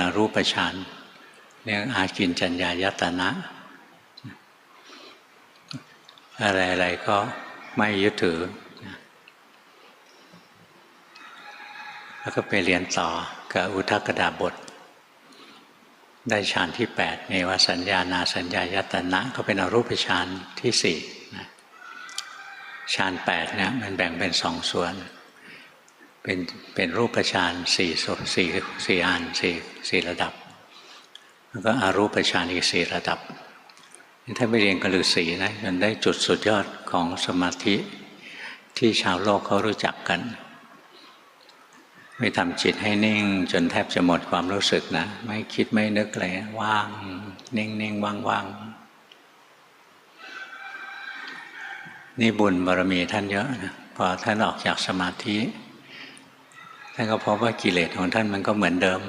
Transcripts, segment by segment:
นารูปฌานเรียกอากินจัญญายตนะ อะไรๆก็ไม่ยึดถือ แล้วก็ไปเรียนต่อกับอุทกดาบท ได้ฌานที่8เนวสัญญานาสัญญายตนะ ก็เป็นอรูปฌานที่สี่นะฌานแปดเนี่ยมันแบ่งเป็นสองส่วน เป็นเป็นรูปฌานสี่สสี่สี่อันสี่สี่ระดับ แล้วก็อารูปฌานอีกสี่ระดับถ้าไปเรียนกฤษีนะจนได้จุดสุดยอดของสมาธิที่ชาวโลกเขารู้จักกันไม่ทำจิตให้นิ่ง จนแทบจะหมดความรู้สึกนะ ไม่คิดไม่นึกเลยว่าง นิ่งนิ่งว่างว่างนี่บุญบารมีท่านเยอะนะพอท่านออกจากสมาธิ ท่านก็พบว่ากิเลสของท่านมันก็เหมือนเดิม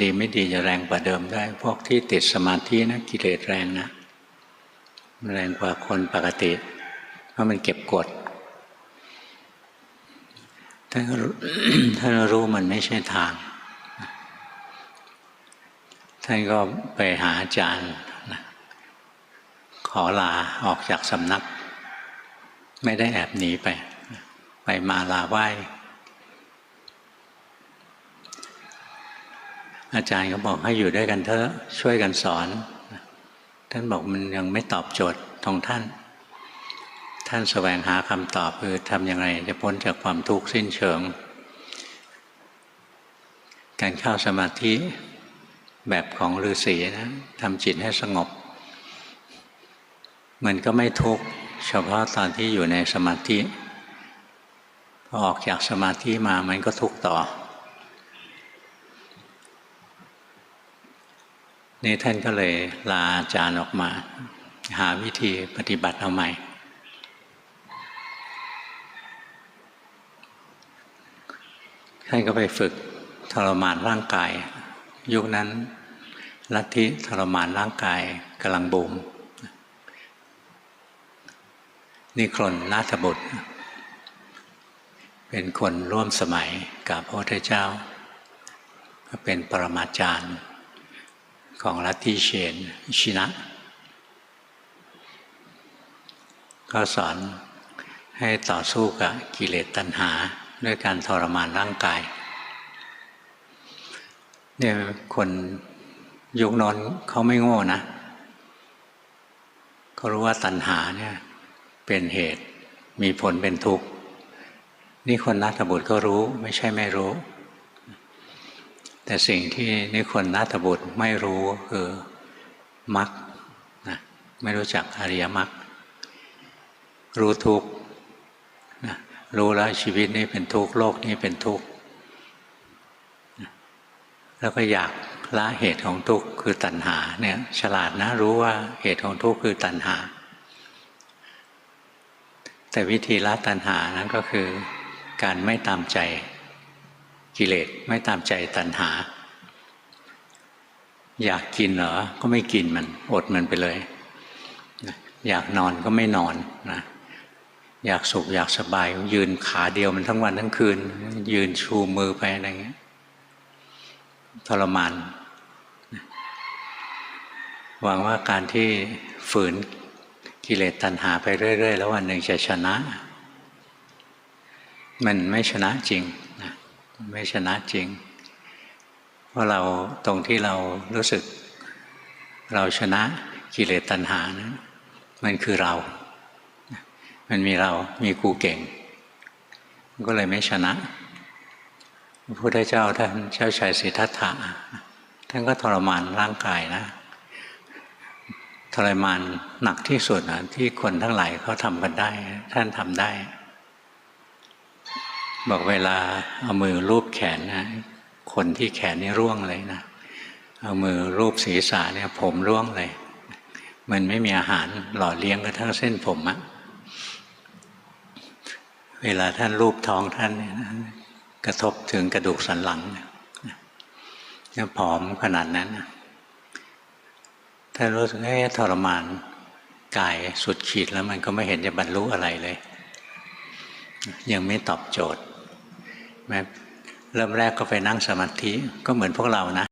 ดีไม่ดีจะแรงกว่าเดิมได้ พวกที่ติดสมาธินะกิเลสแรงนะแรงกว่าคนปกติเพราะมันเก็บกดท่านรู้ท่านรู้มันไม่ใช่ทาง ท่านก็ไปหาอาจารย์ ขอลาออกจากสำนัก ไม่ได้แอบหนีไป ไปมาลาไหว้ อาจารย์ก็บอกให้อยู่ด้วยกันเถอะช่วยกันสอน ท่านบอกมันยังไม่ตอบโจทย์ของท่าน ท่านแสวงหาคำตอบคือทำยังไงจะพ้นจากความทุกข์สิ้นเชิง การเข้าสมาธิแบบของฤาษีนะทำจิตให้สงบ มันก็ไม่ทุกข์เฉพาะตอนที่อยู่ในสมาธิพอออกจากสมาธิมามันก็ทุกข์ต่อ นี่ท่านก็เลยลาอาจารย์ออกมา หาวิธีปฏิบัติเอาใหม่ ท่านก็ไปฝึกทรมานร่างกาย ยุคนั้นลัทธิทรมานร่างกายกำลังบูมนี่ครนนาถบุตร เป็นคนร่วมสมัยกับพระพุทธเจ้าก็เป็นปรมาจารย์ ของลัทธิเชนชินะ ก็สอนให้ต่อสู้กับกิเลสตัณหา ด้วยการทรมานร่างกายเนี่ยคนยุคนั้นเขาไม่โง่นะเขารู้ว่าตัณหาเนี่ยเป็นเหตุมีผลเป็นทุกข์ นี่คนนัตบุตรก็รู้ไม่ใช่ไม่รู้ แต่สิ่งที่นี่คนนัตบุตรไม่รู้คือมรรคนะไม่รู้จักอริยมรรครู้ทุกข์นะรู้แล้วชีวิตนี้เป็นทุกข์โลกนี้เป็นทุกข์แล้วก็อยากละเหตุของทุกข์คือตัณหาเนี่ยฉลาดนะรู้ว่าเหตุของทุกข์คือตัณหา แต่วิธีละตัณหานั้นก็คือการไม่ตามใจ กิเลสไม่ตามใจตัณหา อยากกินเหรอ ก็ไม่กินมัน อดมันไปเลย อยากนอนก็ไม่นอนนะอยากสุขอยากสบาย ยืนขาเดียวมันทั้งวันทั้งคืน ยืนชูมือไปอะไรเงี้ยทรมานหวังว่าการที่ฝืนกิเลสตัณหาไปเรื่อย ๆ แล้ววันหนึ่งจะชนะ มันไม่ชนะจริง ไม่ชนะจริง เพราะเราตรงที่เรารู้สึกเราชนะกิเลสตัณหานะมันคือเรา มันมีเรามีกูเก่ง ก็เลยไม่ชนะพระพุทธเจ้าท่านเจ้าชายสิทธัตถะท่านก็ทรมานร่างกายนะทรมานหนักที่สุดนะที่คนทั้งหลายเขาทำกันได้ ท่านทำได้ บอกเวลาเอามือรูปแขนนะ คนที่แขนนี่ร่วงเลยนะ เอามือรูปศีรษะเนี่ย ผมร่วงเลย มันไม่มีอาหารหล่อเลี้ยงกระทั่งเส้นผมอะเวลาท่านรูปท้องท่านเนี่ยนะกระทบถึงกระดูกสันหลังเนี่ยผอมขนาดนั้นถ้ารู้สึกให้ทรมานกายสุดขีดแล้วมันก็ไม่เห็นจะบรรลุอะไรเลย ยังไม่ตอบโจทย์ แม้เริ่มแรกก็ไปนั่งสมาธิก็เหมือนพวกเรานะ